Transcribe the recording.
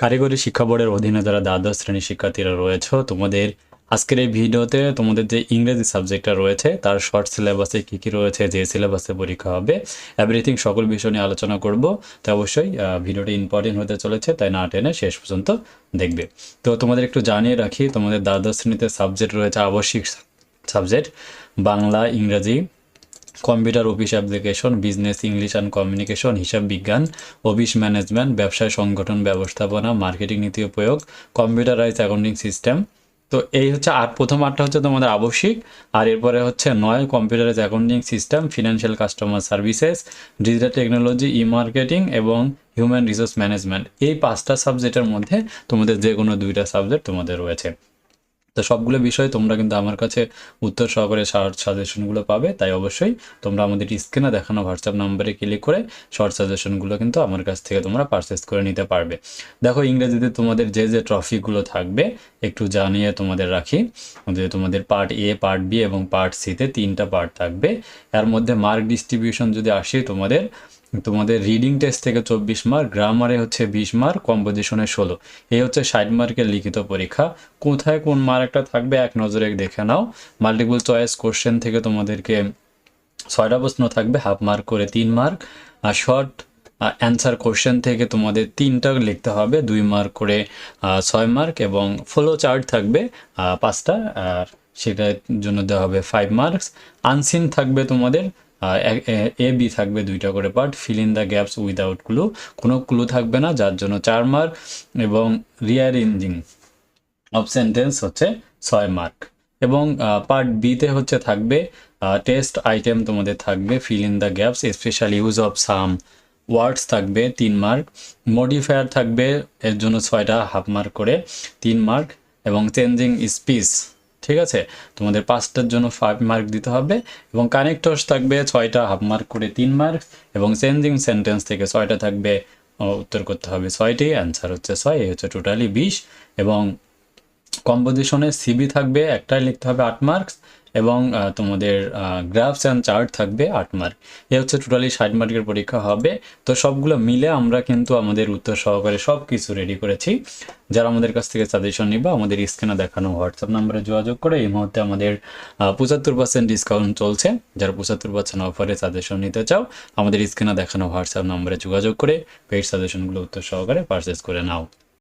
কারিগরি শিক্ষা বোর্ডের অধীনে যারা দ্বাদশ শ্রেণির শিক্ষার্থীরা রয়েছে, তোমাদের আজকের এই ভিডিওতে তোমাদের যে ইংরেজি সাবজেক্টটা রয়েছে, তার শর্ট সিলেবাসে কী কী রয়েছে, যে সিলেবাসে পরীক্ষা হবে এভরিথিং সকল বিষয় নিয়ে আলোচনা করব। তাই অবশ্যই ভিডিওটি ইম্পর্টেন্ট হতে চলেছে, তাই না টেনে শেষ পর্যন্ত দেখবে। তো তোমাদের একটু জানিয়ে রাখি, তোমাদের দ্বাদশ শ্রেণীতে সাবজেক্ট রয়েছে আবশ্যিক সাবজেক্ট বাংলা, ইংরেজি। Computer office application, business, English and communication, হিসাব বিজ্ঞান, অফিস ম্যানেজমেন্ট, ব্যবসায় সংগঠন, ব্যবস্থাপনা, মার্কেটিং নীতি প্রয়োগ কম্পিউটারাইজ অ্যাকাউন্টিং সিস্টেম। তো এই হচ্ছে আর প্রথম আটটা হচ্ছে তোমাদের আবশ্যিক। আর এরপরে হচ্ছে নয় computerise accounting system financial customer services digital technology E marketing এবং হিউম্যান রিসোর্স ম্যানেজমেন্ট এই পাঁচটা সাবজেক্টের মধ্যে তোমাদের যে কোনো দুইটা সাবজেক্ট তোমাদের রয়েছে। তো সবগুলো বিষয় তোমরা কিন্তু আমার কাছে উত্তর সহকারে শর্ট সাজেশনগুলো পাবে, তাই অবশ্যই তোমরা আমাদের স্ক্রিনে দেখানো হোয়াটসঅ্যাপ নাম্বারে ক্লিক করে শর্ট সাজেশনগুলো কিন্তু আমার কাছ থেকে তোমরা পারচেস করে নিতে পারবে। দেখো ইংরেজিতে তোমাদের যে যে ট্রফিগুলো থাকবে, একটু জানিয়ে তোমাদের রাখি। যে তোমাদের পার্ট এ পার্ট বি এবং পার্ট সিতে তিনটা পার্ট থাকবে। এর মধ্যে মার্ক ডিস্ট্রিবিউশন যদি আসে তোমাদের তোমাদের রিডিং টেস্ট থেকে চব্বিশ মার্ক গ্রামারে হচ্ছে বিশ মার্ক কম্পোজিশনে ষোলো। এই হচ্ছে ষাট মার্কের লিখিত পরীক্ষা। কোথায় কোন মার্কটা থাকবে এক নজরে দেখে নাও। মাল্টিপল চয়েস কোশ্চেন থেকে তোমাদেরকে ছয়টা প্রশ্ন থাকবে হাফ মার্ক করে তিন মার্ক আর শর্ট অ্যান্সার কোশ্চেন থেকে তোমাদের তিনটা লিখতে হবে, দুই মার্ক করে ছয় মার্ক এবং ফলো চার্ট থাকবে পাঁচটা। আর সেটার জন্য দেওয়া হবে ফাইভ মার্কস আনসিন থাকবে তোমাদের এ বি থাকবে দুইটা করে part fill in the gaps without clue কোনো ক্লু থাকবে না, যার জন্য চার মার্ক এবং রিয়ারেঞ্জিং অফ সেন্টেন্স হচ্ছে ছয় মার্ক এবং পার্ট বিতে হচ্ছে থাকবে টেস্ট আইটেম তোমাদের থাকবে fill in the gaps special use of some words থাকবে তিন মার্ক মডিফায়ার থাকবে, এর জন্য ছয়টা হাফ মার্ক করে তিন মার্ক এবং চেঞ্জিং স্পিচ ঠিক আছে? তোমাদের পাঁচটার জন্য ফাইভ মার্ক দিতে হবে এবং কানেক্টর্স থাকবে ছয়টা হাফ মার্ক করে তিন মার্ক এবং চেঞ্জিং সেন্টেন্স থেকে ছয়টা থাকবে উত্তর করতে হবে ছয়টি অ্যান্সার হচ্ছে ছয়, এই হচ্ছে টোটালি বিশ এবং কম্পোজিশনে সিবি থাকবে, একটাই লিখতে হবে আট মার্কস এবং তোমাদের গ্রাফস অ্যান্ড চার্ট থাকবে আট মার্ক এ হচ্ছে টোটালি ষাট মার্কের পরীক্ষা হবে। তো সবগুলো মিলে আমরা কিন্তু আমাদের উত্তর সহকারে সব কিছু রেডি করেছি। যারা আমাদের কাছ থেকে সাজেশন নিবা, আমাদের স্ক্রিনে দেখানো হোয়াটসঅ্যাপ নাম্বারে যোগাযোগ করে এই মুহূর্তে আমাদের পঁচাত্তর পার্সেন্ট ডিসকাউন্ট চলছে। যারা পঁচাত্তর পার্সেন্ট অফারে সাজেশন নিতে চাও, আমাদের স্ক্রিনে দেখানো হোয়াটসঅ্যাপ নাম্বারে যোগাযোগ করে পেইড সাজেশনগুলো উত্তর সহকারে পারচেস করে নাও।